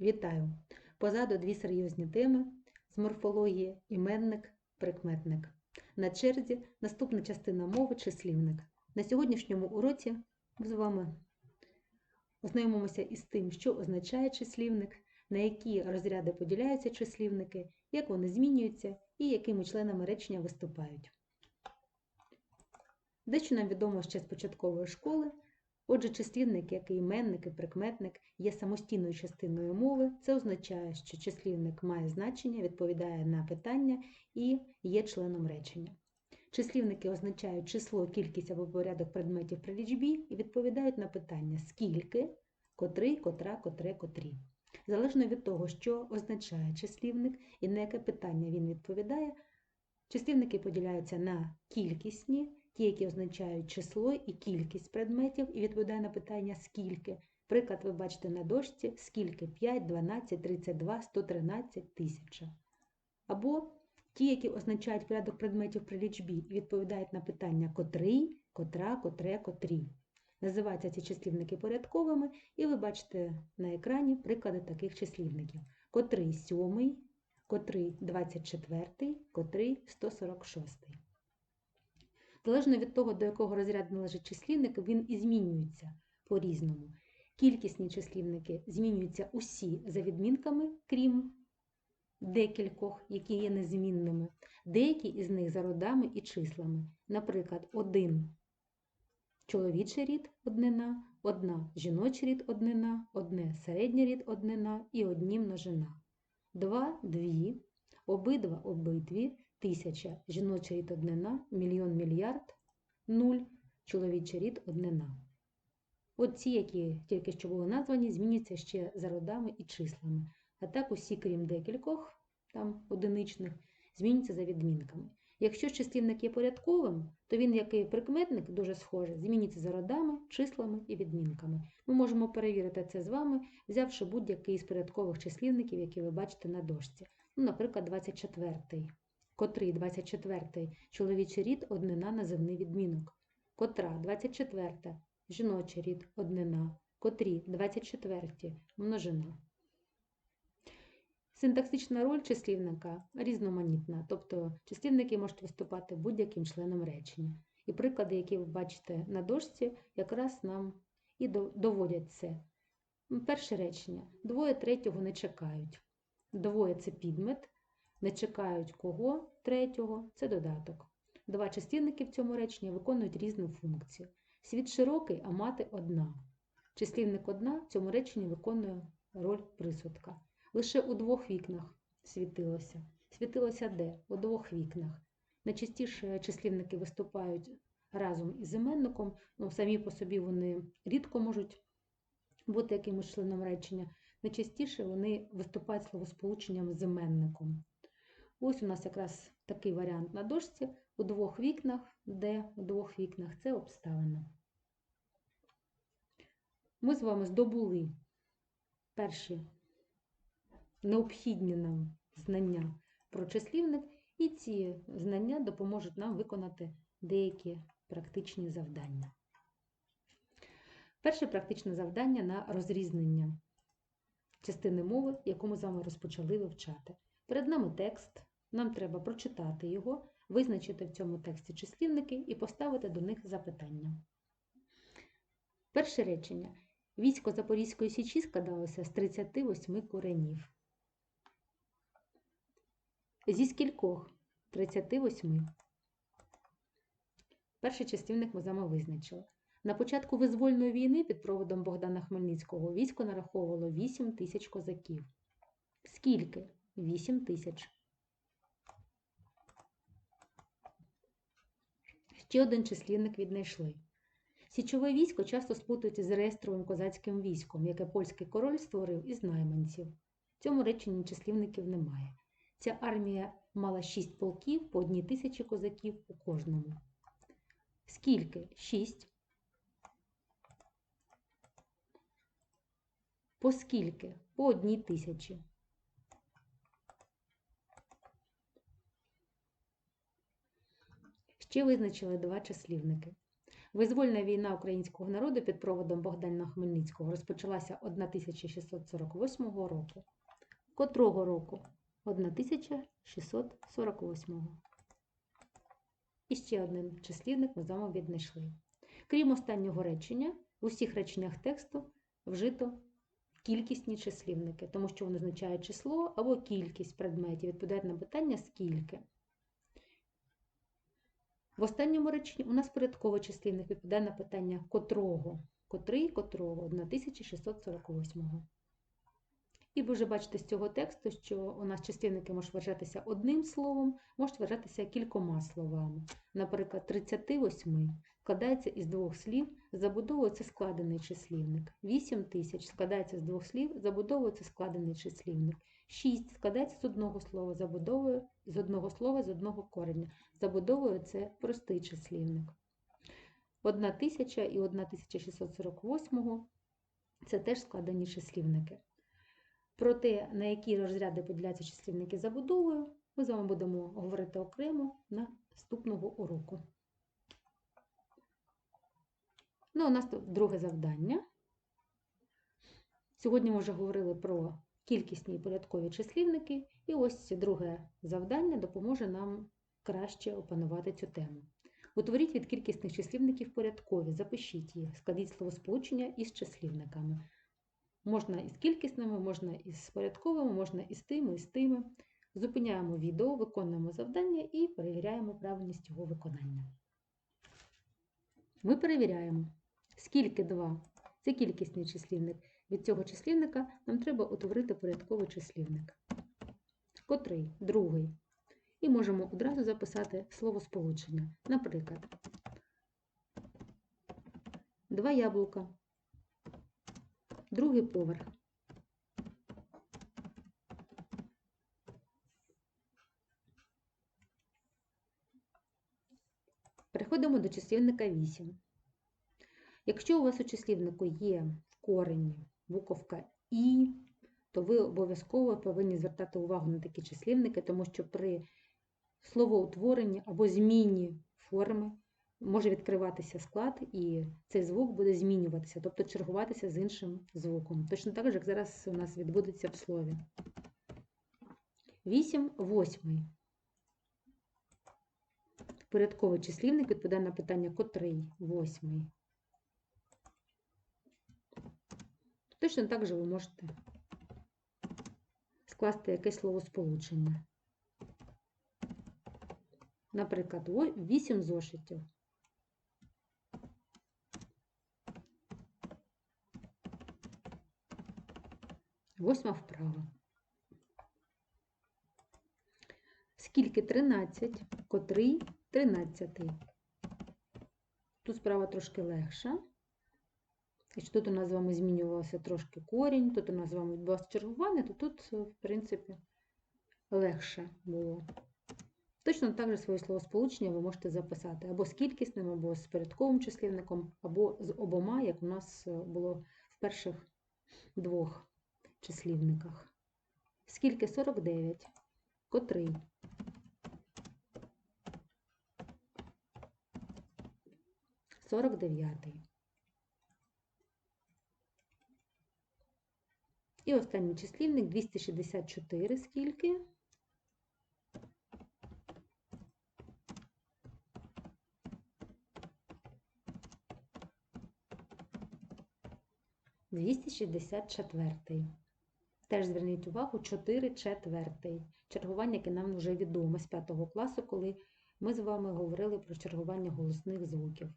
Вітаю! Позаду дві серйозні теми з морфології, іменник, прикметник. На черзі наступна частина мови числівник. На сьогоднішньому уроці з вами ознайомимося із тим, що означає числівник, на які розряди поділяються числівники, як вони змінюються і якими членами речення виступають. Дещо нам відомо ще з початкової школи. Отже, числівник, як і іменник і прикметник, є самостійною частиною мови. Це означає, що числівник має значення, відповідає на питання і є членом речення. Числівники означають число, кількість або порядок предметів при лічбі і відповідають на питання скільки, котрий, котра, котре, котрі. Залежно від того, що означає числівник і на яке питання він відповідає, числівники поділяються на кількісні, ті, які означають число і кількість предметів, і відповідає на питання скільки. Приклад, ви бачите на дошці, скільки 5, 12, 32, 113, 1000. Або ті, які означають порядок предметів при лічбі і відповідають на питання котрий, котра, котре, котрі. Називаються ці числівники порядковими, і ви бачите на екрані приклади таких числівників. Котрий сьомий, котрий 24, котрий 146. Залежно від того, до якого розряду належить числівник, він і змінюється по-різному. Кількісні числівники змінюються усі за відмінками, крім декількох, які є незмінними. Деякі із них за родами і числами. Наприклад, один чоловічий рід однина, одна жіночий рід однина, одне середній рід однина і одні множина. Два дві, обидва обидві, тисяча жіночий рід однина, мільйон мільярд, нуль чоловічий рід однина. От ці, які тільки що були названі, змінюються ще за родами і числами. А так усі, крім декількох, там одиничних, змінюються за відмінками. Якщо числівник є порядковим, то він, як і прикметник, дуже схожий, змінюється за родами, числами і відмінками. Ми можемо перевірити це з вами, взявши будь-який з порядкових числівників, які ви бачите на дошці. Ну, Наприклад, 24 котрий 24 чоловічий рід однина називний відмінок, котра 24 жіночий рід однина, котрі 24 множина. Синтаксична роль числівника різноманітна, тобто числівники можуть виступати будь-яким членом речення. І приклади, які ви бачите на дошці, якраз нам і доводять це. Перше речення. Двоє третього не чекають. Двоє це підмет, не чекають кого третього це додаток. Два числівники в цьому реченні виконують різну функцію. Світ широкий, а мати одна. Числівник одна в цьому реченні виконує роль присудка. Лише у двох вікнах світилося. Світилося де? У двох вікнах. Найчастіше числівники виступають разом із іменником, ну, самі по собі вони рідко можуть бути якимось членом речення. Найчастіше вони виступають словосполученням з іменником. Ось у нас якраз такий варіант на дошці у двох вікнах, де у двох вікнах це обставина. Ми з вами здобули перші необхідні нам знання про числівник, і ці знання допоможуть нам виконати деякі практичні завдання. Перше практичне завдання на розрізнення частини мови, яку ми з вами розпочали вивчати. Перед нами текст, нам треба прочитати його, визначити в цьому тексті числівники і поставити до них запитання. Перше речення. Військо Запорізької Січі складалося з 38 коренів. Зі скількох? 38. Перший частівник ми з вами визначили. На початку визвольної війни під проводом Богдана Хмельницького військо нараховувало 8 тисяч козаків. Скільки? 8 тисяч. Ще один числівник віднайшли. Січове військо часто сплутують із реєстровим козацьким військом, яке польський король створив із найманців. В цьому реченні числівників немає. Ця армія мала 6 полків по одній тисячі козаків у кожному. Скільки? 6. По скільки? По одній тисячі. Ще визначили два числівники. Визвольна війна українського народу під проводом Богдана Хмельницького розпочалася 1648 року. Котрого року? 1648. І ще один числівник ми з вами віднайшли. Крім останнього речення, в усіх реченнях тексту вжито кількісні числівники, тому що вони означають число або кількість предметів, відповідають на питання скільки. В останньому реченні у нас порядковий числівник відповідає на питання котрого, котрий котрого 1648. І ви вже бачите з цього тексту, що у нас числівники можуть вважатися одним словом, можуть вважатися кількома словами. Наприклад, 38 складається із двох слів, забудовується складений числівник. 8 тисяч складається з двох слів, забудовується складений числівник. 6 складається з одного слова, забудовує з одного слова, з одного кореня. Забудовує це простий числівник. 1 тисяча і 1648 це теж складені числівники. Про те, на які розряди поділяються числівники забудовою, ми з вами будемо говорити окремо на наступного уроку. Ну, у нас тут друге завдання. Сьогодні ми вже говорили про кількісні і порядкові числівники, і ось друге завдання допоможе нам краще опанувати цю тему. Утворіть від кількісних числівників порядкові, запишіть їх, складіть словосполучення із числівниками. Можна із кількісними, можна із порядковими, можна із тими, і з тими. Зупиняємо відео, виконуємо завдання і перевіряємо правильність його виконання. Ми перевіряємо, скільки 2 це кількісний числівник. Від цього числівника нам треба утворити порядковий числівник. Котрий? Другий. І можемо одразу записати словосполучення. Наприклад, два яблука, другий поверх. Переходимо до числівника 8. Якщо у вас у числівнику є в корені буковка І, то ви обов'язково повинні звертати увагу на такі числівники, тому що при словоутворенні або зміні форми може відкриватися склад, і цей звук буде змінюватися, тобто чергуватися з іншим звуком. Точно так же, як зараз у нас відбудеться в слові. 8 восьмий. Порядковий числівник відповідає на питання котрий восьмий. Точно так же ви можете скласти якесь словосполучення. Наприклад, 8 зошитів. Восьма вправа. Скільки 13, котрий 13. Тут справа трошки легша. Якщо тут у нас з вами змінювався трошки корінь, тут у нас з вами відбувалося чергування, то тут, в принципі, легше було. Точно так же своє словосполучення ви можете записати або з кількісним, або з порядковим числівником, або з обома, як у нас було в перших двох числівниках. Скільки 49? Котрий? Сорок дев'ятий. І останній числівник 264, скільки? Двісті шістдесят четвертий. Теж зверніть увагу 4 четвертий. Чергування, яке нам вже відомо з 5 класу, коли ми з вами говорили про чергування голосних звуків.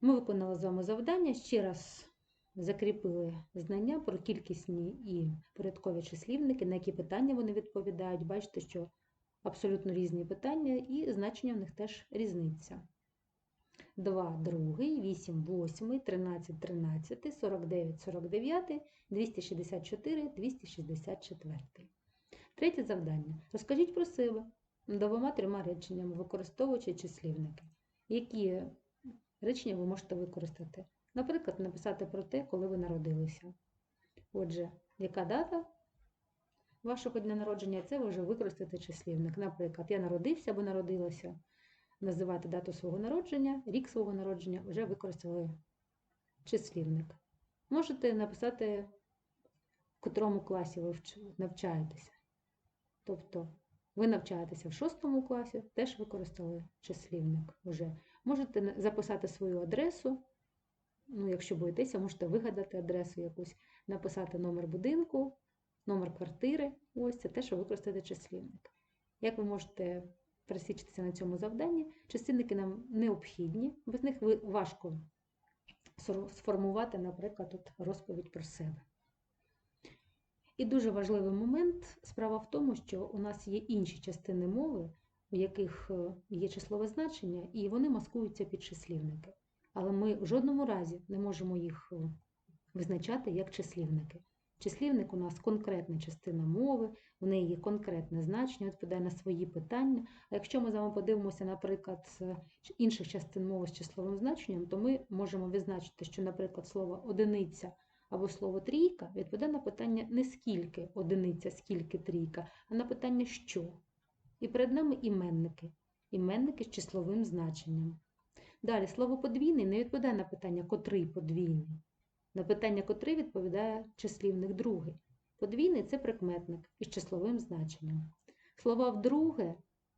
Ми виконали з вами завдання. Ще раз закріпили знання про кількісні і порядкові числівники, на які питання вони відповідають. Бачите, що абсолютно різні питання, і значення в них теж різниця. 2 другий, 8 восьмий, 13 13, 49 49, 264 264. Третє завдання. Розкажіть про себе двома трьома реченнями, використовуючи числівники. Які речення ви можете використати? Наприклад, написати про те, коли ви народилися. Отже, яка дата вашого дня народження, це ви вже використаєте числівник. Наприклад, я народився або народилася називати дату свого народження, рік свого народження, вже використали числівник. Можете написати, в котрому класі ви навчаєтеся. Тобто ви навчаєтеся в шостому класі, теж використали числівник вже. Можете записати свою адресу. Ну, якщо боїтеся, можете вигадати адресу якусь, написати номер будинку, номер квартири. Ось це те, що використати числівник. Як ви можете пересвідчитися на цьому завданні, числівники нам необхідні, без них важко сформувати, наприклад, тут розповідь про себе. І дуже важливий момент справа в тому, що у нас є інші частини мови, у яких е, є числове значення, і вони маскуються під числівники. Але ми в жодному разі не можемо їх е, визначати як числівники. Числівник у нас конкретна частина мови, в неї є конкретне значення, відповідає на свої питання. А якщо ми з вами подивимося, наприклад, інших частин мови з числовим значенням, то ми можемо відзначити, що, наприклад, слово одиниця або слово трійка відповідає на питання не скільки одиниця, скільки трійка, а на питання що. І перед нами іменники. Іменники з числовим значенням. Далі слово подвійний не відповідає на питання котрий подвійний. На питання котрий відповідає числівник другий. Подвійний це прикметник із числовим значенням. Слова вдруге,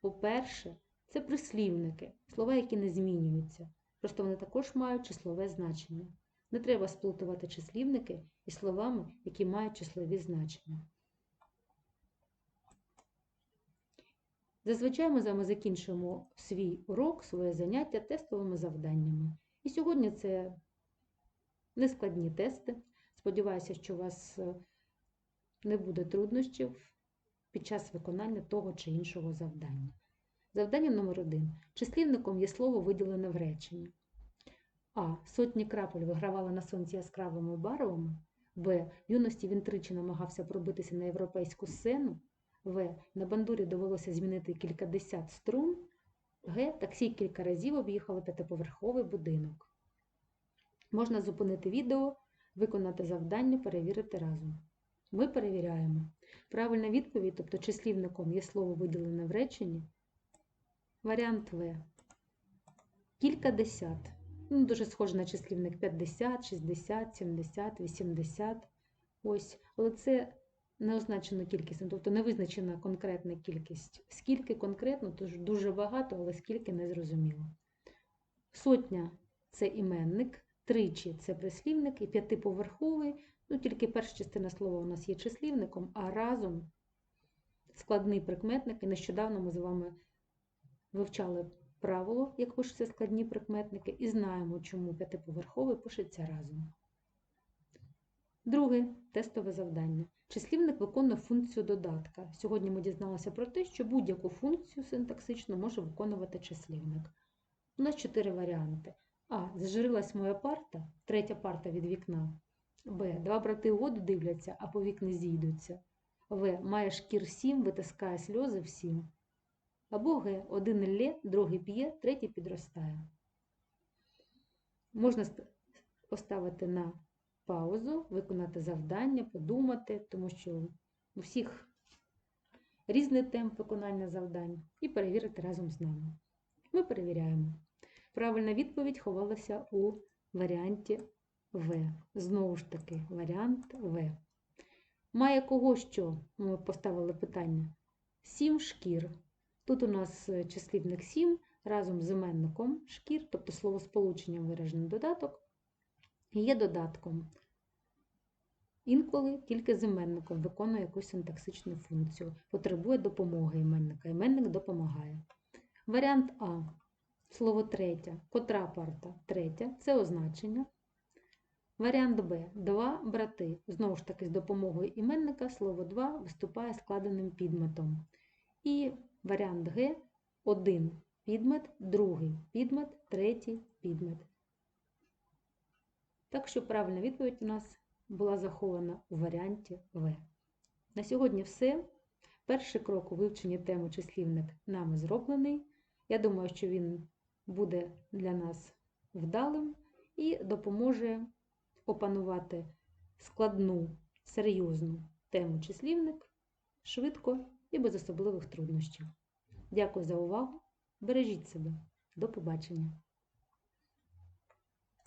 по-перше, це прислівники, слова, які не змінюються. Просто вони також мають числове значення. Не треба сплутувати числівники із словами, які мають числові значення. Зазвичай ми з вами закінчуємо свій урок, своє заняття тестовими завданнями. І сьогодні це нескладні тести. Сподіваюся, що у вас е, не буде труднощів під час виконання того чи іншого завдання. Завдання номер один. Числівником є слово виділене в реченні. А. Сотні крапель вигравали на сонці яскравими барвами. Б. Юності він тричі намагався пробитися на європейську сцену. В. На бандурі довелося змінити кількадесят струн. Г. Таксі кілька разів об'їхало п'ятиповерховий будинок. Можна зупинити відео, виконати завдання, перевірити разом. Ми перевіряємо. Правильна відповідь, тобто числівником є слово виділене в реченні. Варіант В. Кількадесят. Ну, дуже схоже на числівник 50, 60, 70, 80. Ось. Але це не означено кількість, тобто не визначена конкретна кількість. Скільки конкретно, то дуже багато, але скільки не зрозуміло. Сотня це іменник, тричі це прислівник і п'ятиповерховий. Ну, тільки перша частина слова у нас є числівником, а разом складний прикметник. І нещодавно ми з вами вивчали правило, як пишуться складні прикметники, і знаємо, чому п'ятиповерховий пишеться разом. Друге тестове завдання. Числівник виконує функцію додатка. Сьогодні ми дізналися про те, що будь-яку функцію синтаксичну може виконувати числівник. У нас чотири варіанти. А. Зажирилась моя парта, третя парта від вікна. Б. Два брати воду дивляться, а по вікни зійдуться. В. Має шкір сім, витискає сльози всім. Або Г. Один лє, другий п'є, третій підростає. Можна ст- поставити на паузу, виконати завдання, подумати, тому що у всіх різний темп виконання завдань, і перевірити разом з нами. Ми перевіряємо. Правильна відповідь ховалася у варіанті В. Знову ж таки, варіант В. Має кого що? Ми поставили питання. Сім шкір. Тут у нас е, числівник 7 разом з іменником шкір, тобто словосполученням виражений додаток, є додатком. Інколи тільки з іменником виконує якусь синтаксичну функцію, потребує допомоги іменника. Іменник допомагає. Варіант А. Слово третя. Котра парта? Третя. Це означення. Варіант Б. Два брати. Знову ж таки, з допомогою іменника слово два виступає складеним підметом. І варіант Г. Один підмет, другий підмет, третій підмет. Так що правильна відповідь у нас була захована у варіанті В. На сьогодні все. Перший крок у вивченні теми числівник нами зроблений. Я думаю, що він буде для нас вдалим і допоможе опанувати складну, серйозну тему числівник швидко і без особливих труднощів. Дякую за увагу! Бережіть себе. До побачення!